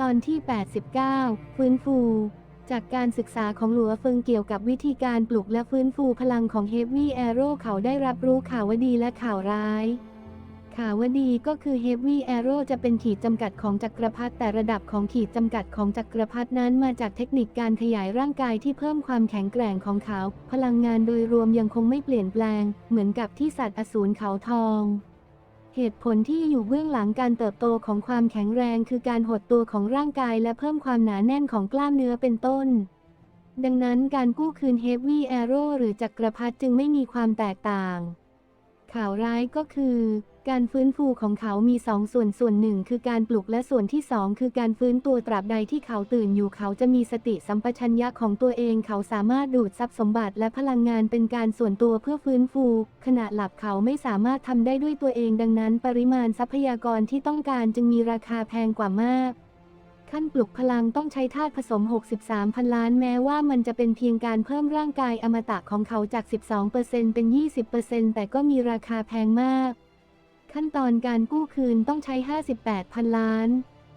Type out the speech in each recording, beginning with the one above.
ตอนที่ 89 ฟื้นฟู จากการศึกษาของหลัวเฟิงเกี่ยวกับวิธีการปลุกและฟื้นฟูพลังของเฮฟวี่แอโร่เขาได้รับรู้ข่าวดีและข่าวร้ายข่าวดีก็คือเฮฟวี่แอโร่จะเป็นขีดจำกัดของจักรพรรดิแต่ระดับของขีดจำกัดของจักรพรรดินั้นมาจากเทคนิคการขยายร่างกายที่เพิ่มความแข็งแกร่งของเขา พลังงานโดยรวมยังคงไม่เปลี่ยนแปลง เหมือนกับที่สัตว์อสูรเขาทอง เหตุผลที่อยู่เบื้องหลังการเติบโตของความแข็งแรงคือการหดตัวของร่างกายและเพิ่มความหนาแน่นของกล้ามเนื้อเป็นต้น ดังนั้นการกู้คืนเฮฟวี่แอโร่หรือจักรพรรดิจึงไม่มีความแตกต่าง ข่าวร้ายก็คือ การฟื้นฟูของเขามีสองส่วนส่วนหนึ่งคือการปลุกและส่วนที่สองคือการฟื้นตัวตราบใดที่เขาตื่นอยู่เขาจะมีสติสัมปชัญญะของตัวเองเขาสามารถดูดทรัพย์สมบัติและพลังงานเป็นการส่วนตัวเพื่อฟื้นฟู ขณะหลับเขาไม่สามารถทำได้ด้วยตัวเองดังนั้น ปริมาณทรัพยากรที่ต้องการจึงมีราคาแพงกว่ามากขั้นปลุกพลังต้องใช้ธาตุผสม 63 พันล้านแม้ว่ามันจะเป็นเพียงการเพิ่มร่างกายอมตะของเขาจาก 12%เป็น 20%แต่ก็มีราคาแพงมาก ขั้นตอนการกู้คืนต้องใช้ 58พันล้าน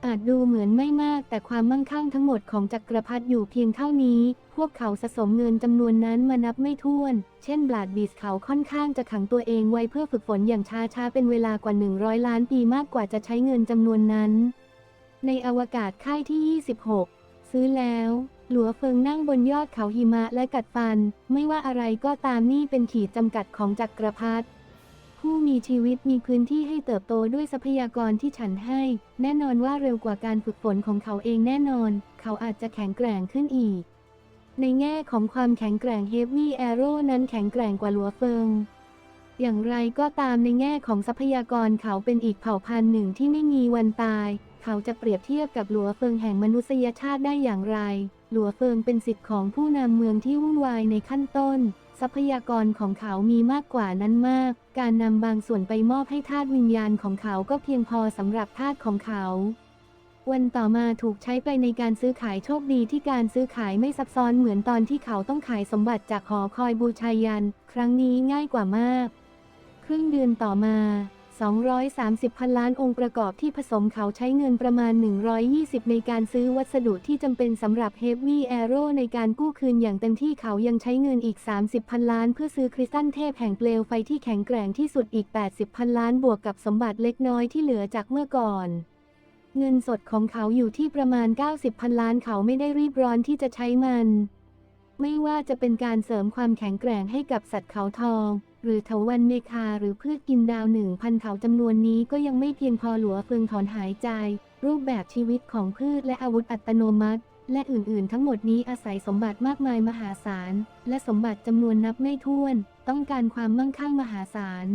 อาจดูเหมือนไม่มากแต่ความมั่งคั่งทั้งหมดของจักรพรรดิอยู่เพียงเท่านี้ พวกเขาสะสมเงินจำนวนนั้นมานับไม่ถ้วน เช่นบลาดบีสเขาค่อนข้างจะขังตัวเองไว้เพื่อฝึกฝนอย่างช้าๆเป็นเวลากว่า 100 ล้านปีมากกว่าจะใช้เงินจำนวนนั้น ในอวกาศค่ายที่ 26 ซื้อแล้วหลัวเฟิงนั่งบนยอดเขาหิมะและกัดฟัน ไม่ว่าอะไรก็ตามนี่เป็นขีดจำกัดของจักรพรรดิ ผู้มีชีวิตมีพื้นที่ให้เติบโตด้วยทรัพยากรที่ฉันให้ แน่นอนว่าเร็วกว่าการฝึกฝนของเขาเองแน่นอน เขาอาจจะแข็งแกร่งขึ้นอีก ในแง่ของความแข็งแกร่งเฮฟวี่แอโร่นั้นแข็งแกร่งกว่าหลัวเฟิง อย่างไรก็ตามในแง่ของทรัพยากรเขาเป็นอีกเผ่าพันธุ์หนึ่งที่ไม่มีวันตาย เขาจะเปรียบเทียบกับหลัวเฟิงแห่งมนุษยชาติได้อย่างไร หลัวเฟิงเป็นสิทธิ์ของผู้นำเมืองที่วุ่นวายในขั้นต้น ทรัพยากรของเขามีมากกว่านั้นมาก การนำบางส่วนไปมอบให้ทาตวิญญาณของเขาก็เพียงพอสำหรับทาตของเขา วันต่อมาถูกใช้ไปในการซื้อขายโชคดีที่การซื้อขายไม่ซับซ้อนเหมือนตอนที่เขาต้องขายสมบัติจากหอคอยบูชายัน ครั้งนี้ง่ายกว่ามาก ครึ่งเดือนต่อมา 230 พันล้านองค์ประกอบที่ผสมเขาใช้เงินประมาณ 120 ในการซื้อวัสดุที่จำเป็นสำหรับ Heavy Arrow ในการกู้คืนอย่างเต็มที่เขายังใช้เงินอีก 30 พันล้าน เพื่อซื้อคริสตัลเทพแห่งเปลวไฟที่แข็งแกร่งที่สุดอีก 80 พันล้านบวกกับสมบัติเล็กน้อยที่เหลือจากเมื่อก่อนเงินสดของเขาอยู่ที่ประมาณ 90 พันล้านเขาไม่ได้รีบร้อนที่จะใช้มัน ไม่ว่าจะเป็นการเสริมความแข็งแกร่งให้กับสัตว์เขาทอง หรือเถาวันเมคาหรือพืชกินดาวหนึ่งพันเขาจำนวนนี้ก็ยังไม่เพียงพอหลัวเฟืองถอนหายใจ รูปแบบชีวิตของพืชและอาวุธอัตโนมัติ และอื่นๆ ทั้งหมดนี้อาศัยสมบัติมากมายมหาศาล และสมบัติจำนวนนับไม่ถ้วน ต้องการความมั่งคั่งมหาศาล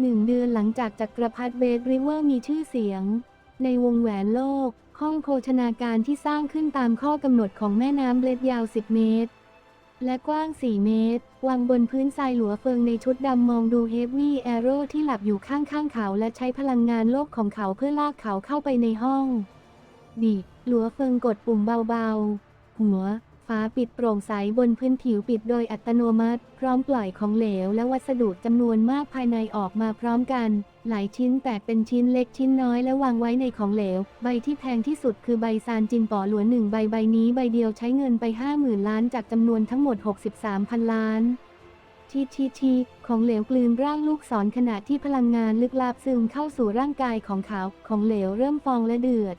หนึ่งเดือนหลังจากจักรพรรดิเบดริเวอร์มีชื่อเสียง ในวงแหวนโลก ห้องโภชนาการที่สร้างขึ้นตามข้อกำหนดของแม่น้ำเล็ดยาว 10 เมตร และกว้าง 4 เมตร วางบนพื้นทรายหลัวเฟิงในชุดดำมองดูเฮฟวี่แอโร่ที่หลับอยู่ข้างๆเขาและใช้พลังงานโลกของเขาเพื่อลากเขาเข้าไปในห้อง ดี หลัวเฟิงกดปุ่มเบาๆ หัว ฝาปิดโปร่งใสบนพื้นผิวปิดโดยอัตโนมัติ พร้อมปล่อยของเหลวและวัสดุจำนวนมากภายในออกมาพร้อมกัน หลายชิ้นแตกเป็นชิ้นเล็กชิ้นน้อยและวางไว้ในของเหลว ใบที่แพงที่สุดคือใบซานจินป๋อหลวนหนึ่งใบใบนี้ใบเดียวใช้เงินไป 50,000 ล้านจากจำนวนทั้งหมด 63พันล้านทีทีทีของเหลวกลืนร่างลูกศรขณะที่พลังงานลึกลับซึมเข้าสู่ร่างกายของเขา ของเหลวเริ่มฟองและเดือด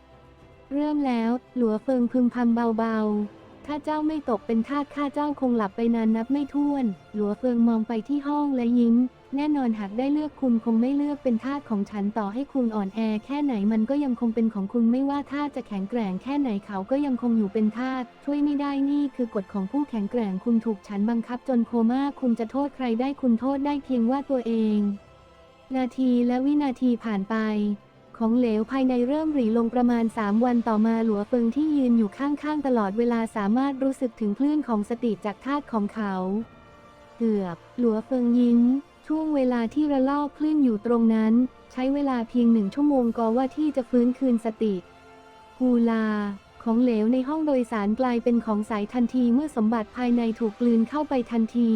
เริ่มแล้ว หลัวเฟิงพึมพำเบาๆ ถ้าเจ้าไม่ตกเป็นทาสข้าเจ้าคงหลับไปนานนับไม่ถ้วน หลัวเฟิงมองไปที่ห้องและยิ้ม แน่นอนหากได้เลือกคุณคงไม่เลือกเป็นทาสของฉันต่อให้คุณอ่อนแอแค่ไหนมันก็ยังคงเป็นของคุณไม่ว่าทาสจะแข็งแกร่งแค่ไหนเขาก็ยังคงอยู่เป็นทาสช่วยไม่ได้นี่คือกฎของผู้แข็งแกร่งคุณถูกฉันบังคับจนโคม่าคุณจะโทษใครได้คุณโทษได้เพียงว่าตัวเอง นาทีและวินาทีผ่านไป ของเหลวภายในเริ่มหรี่ลงประมาณ 3 วันต่อมาหลัวเฟิงที่ยืนอยู่ข้างๆ ตลอดเวลาสามารถรู้สึกถึงคลื่นของสติจากธาตุของเขา เกือบ หลัวเฟิงยิ้ม ช่วงเวลาที่ระลอกคลื่นอยู่ตรงนั้น ใช้เวลาเพียงหนึ่งชั่วโมงก็ว่าที่จะฟื้นคืนสติฮูลา ของเหลวในห้องโดยสารกลายเป็นของใสทันทีเมื่อสมบัติภายในถูกกลืนเข้าไปทันที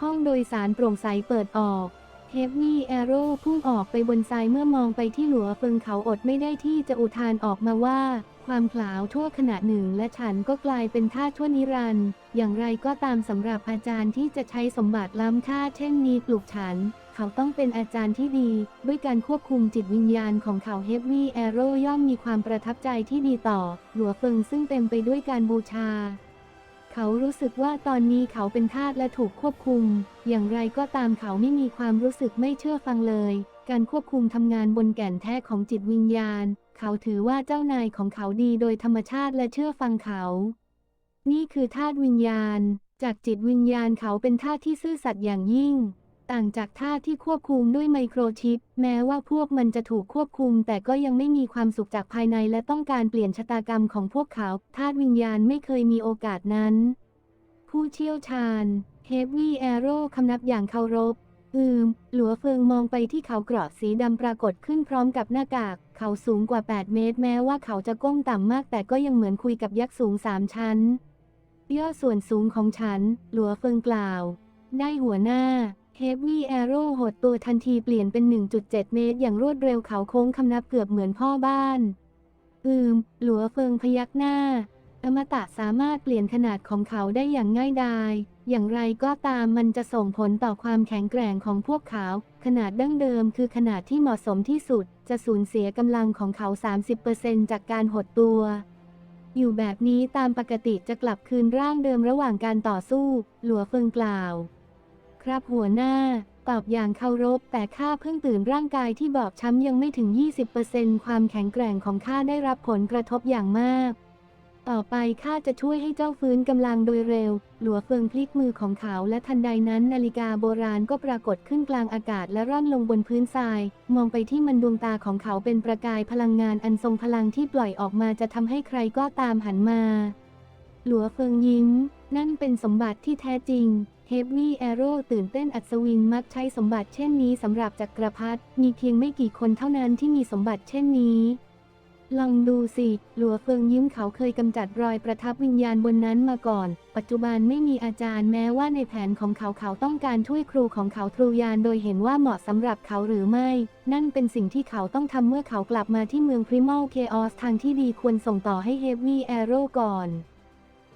ห้องโดยสารโปร่งใสเปิดออก เฮฟวี่แอโร่พุ่งออกไปบนทรายเมื่อมองไปที่หลัวเฟิงเขาอดไม่ได้ที่จะอุทานออกมาว่า ความผลาวชั่วขณะหนึ่งและฉันก็กลายเป็นท่าสชั่วนิรันด์อย่างไรก็ตามสำหรับอาจารย์ที่จะใช้สมบัติล้ำค่าเช่นนี้ปลูกฉัน เขาต้องเป็นอาจารย์ที่ดี ด้วยการควบคุมจิตวิญญาณของเขาเฮฟวี่แอโร่ย่อมมีความประทับใจที่ดีต่อ หลัวเฟิงซึ่งเต็มไปด้วยการบูชา เขารู้สึกว่าตอนนี้เขาเป็นทาสและถูกควบคุม อย่างไรก็ตามเขาไม่มีความรู้สึกไม่เชื่อฟังเลย การควบคุมทำงานบนแก่นแท้ของจิตวิญญาณ เขาถือว่าเจ้านายของเขาดีโดยธรรมชาติและเชื่อฟังเขา นี่คือธาตุวิญญาณ จากจิตวิญญาณเขาเป็นธาตุที่ซื่อสัตย์อย่างยิ่ง ต่างจากธาตุที่ควบคุมด้วยไมโครชิป แม้ว่าพวกมันจะถูกควบคุม แต่ก็ยังไม่มีความสุขจากภายในและต้องการเปลี่ยนชะตากรรมของพวกเขา ธาตุวิญญาณไม่เคยมีโอกาสนั้น ผู้เชี่ยวชาญเฮฟวี่แอโร่คำนับอย่างเคารพ อืม หลัวเฟิงมองไปที่เขาเกราะสีดำปรากฏขึ้นพร้อมกับหน้ากาก เขาสูงกว่า 8 เมตร แม้ว่าเขาจะก้มต่ำมาก แต่ก็ยังเหมือนคุยกับยักษ์สูงสามชั้นย่อส่วนสูงของฉัน หลัวเฟิงกล่าว ได้หัวหน้า เฮฟวี่แอโร่หดตัวทันทีเปลี่ยนเป็น 1.7 เมตร อย่างรวดเร็วเขาโค้งคำนับเกือบเหมือนพ่อบ้าน อืม หลัวเฟิงพยักหน้า อมตะสามารถเปลี่ยนขนาดของเขาได้อย่างง่ายดายอย่างไรก็ตามมันจะส่งผลต่อความแข็งแกร่งของพวกเขา ขนาดดั้งเดิมคือขนาดที่เหมาะสมที่สุด จะสูญเสียกำลังของเขา 30%จากการหดตัว อยู่แบบนี้ตามปกติจะกลับคืนร่างเดิมระหว่างการต่อสู้ หลัวเฟิงกล่าว ครับหัวหน้า ตอบอย่างเคารพ แต่ข้าเพิ่งตื่นร่างกายที่บอบช้ำยังไม่ถึง 20%ความแข็งแกร่งของข้าได้รับผลกระทบอย่างมาก ต่อไปข้าจะช่วยให้เจ้าฟื้นกำลังโดยเร็ว หลัวเฟิงพลิกมือของเขาและทันใดนั้นนาฬิกาโบราณก็ปรากฏขึ้นกลางอากาศและร่อนลงบนพื้นทราย มองไปที่มันดวงตาของเขาเป็นประกายพลังงานอันทรงพลังที่ปล่อยออกมาจะทำให้ใครก็ตามหันมา หลัวเฟิงยิ้ม นั่นเป็นสมบัติที่แท้จริง เฮฟวี่แอโร่ตื่นเต้นอัศวินมักใช้สมบัติเช่นนี้สำหรับจักรพรรดิมีเพียงไม่กี่คนเท่านั้นที่มีสมบัติเช่นนี้ลองดูสิ หลัวเฟิงยิ้มเขาเคยกำจัดรอยประทับวิญญาณบนนั้นมาก่อน ปัจจุบันไม่มีอาจารย์แม้ว่าในแผนของเขาเขาต้องการช่วยครูของเขาทรูยานโดยเห็นว่าเหมาะสำหรับเขาหรือไม่ นั่นเป็นสิ่งที่เขาต้องทำเมื่อเขากลับมาที่เมืองพริมอลเคออสทางที่ดีควรส่งต่อให้เฮฟวี่แอโร่ก่อน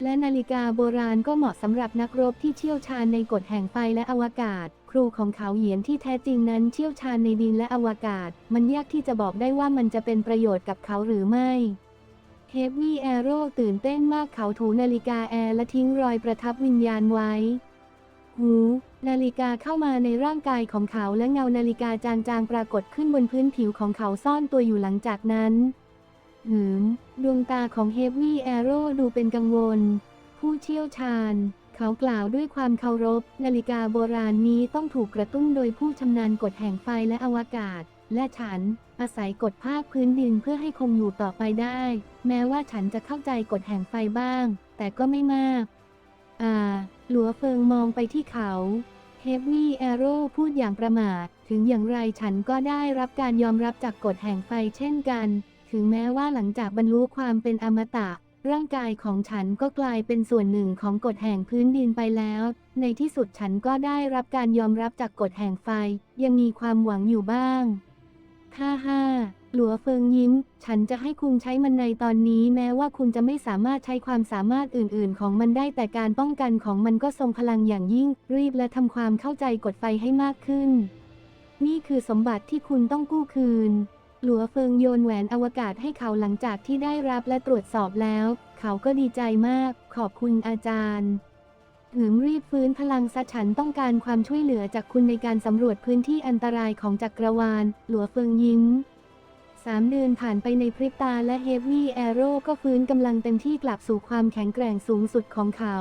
และนาฬิกาโบราณก็เหมาะสำหรับนักรบที่เชี่ยวชาญในกฎแห่งไฟและอวกาศ ครูของเขาเหยียนที่แท้จริงนั้นเชี่ยวชาญในดินและอวกาศ มันยากที่จะบอกได้ว่ามันจะเป็นประโยชน์กับเขาหรือไม่เฮฟวี่แอโร่ตื่นเต้นมากเขาถูนาฬิกาแอร์และทิ้งรอยประทับวิญญาณไว้ หู นาฬิกาเข้ามาในร่างกายของเขาและเงานาฬิกาจางๆปรากฏขึ้นบนพื้นผิวของเขาซ่อนตัวอยู่หลังจากนั้น หืม ดวงตาของเฮฟวี่แอโร่ดูเป็นกังวล ผู้เชี่ยวชาญ เขากล่าวด้วยความเคารพ นาฬิกาโบราณนี้ต้องถูกกระตุ้นโดยผู้ชำนาญกฎแห่งไฟและอวกาศ และฉัน อาศัยกฎภาคพื้นดินเพื่อให้คงอยู่ต่อไปได้ แม้ว่าฉันจะเข้าใจกฎแห่งไฟบ้าง แต่ก็ไม่มาก อ่า หลัวเฟิงมองไปที่เขาเฮฟวี่แอโร่พูดอย่างประมาท ถึงอย่างไรฉันก็ได้รับการยอมรับจากกฎแห่งไฟเช่นกัน ถึงแม้ว่าหลังจากบรรลุความเป็นอมตะ ร่างกายของฉันก็กลายเป็นส่วนหนึ่งของกฎแห่งพื้นดินไปแล้ว ในที่สุดฉันก็ได้รับการยอมรับจากกฎแห่งไฟ ยังมีความหวังอยู่บ้างฮ่าฮ่าหลัวเฟิงยิ้ม ฉันจะให้คุณใช้มันในตอนนี้แม้ว่าคุณจะไม่สามารถใช้ความสามารถอื่น ๆ ของมันได้แต่การป้องกันของมันก็ทรงพลังอย่างยิ่ง รีบและทำความเข้าใจกฎไฟให้มากขึ้น นี่คือสมบัติที่คุณต้องกู้คืน หลัวเฟิงโยนแหวนอวกาศให้เขาหลังจากที่ได้รับและตรวจสอบแล้ว เขาก็ดีใจมาก ขอบคุณอาจารย์หืมรีบฟื้นพลังซะฉันต้องการความช่วยเหลือจากคุณในการสำรวจพื้นที่อันตรายของจักรวาล หลัวเฟิงยิ้มสามเดือนผ่านไปในพริบตาและเฮฟวี่แอโร่ก็ฟื้นกำลังเต็มที่กลับสู่ความแข็งแกร่งสูงสุดของเขา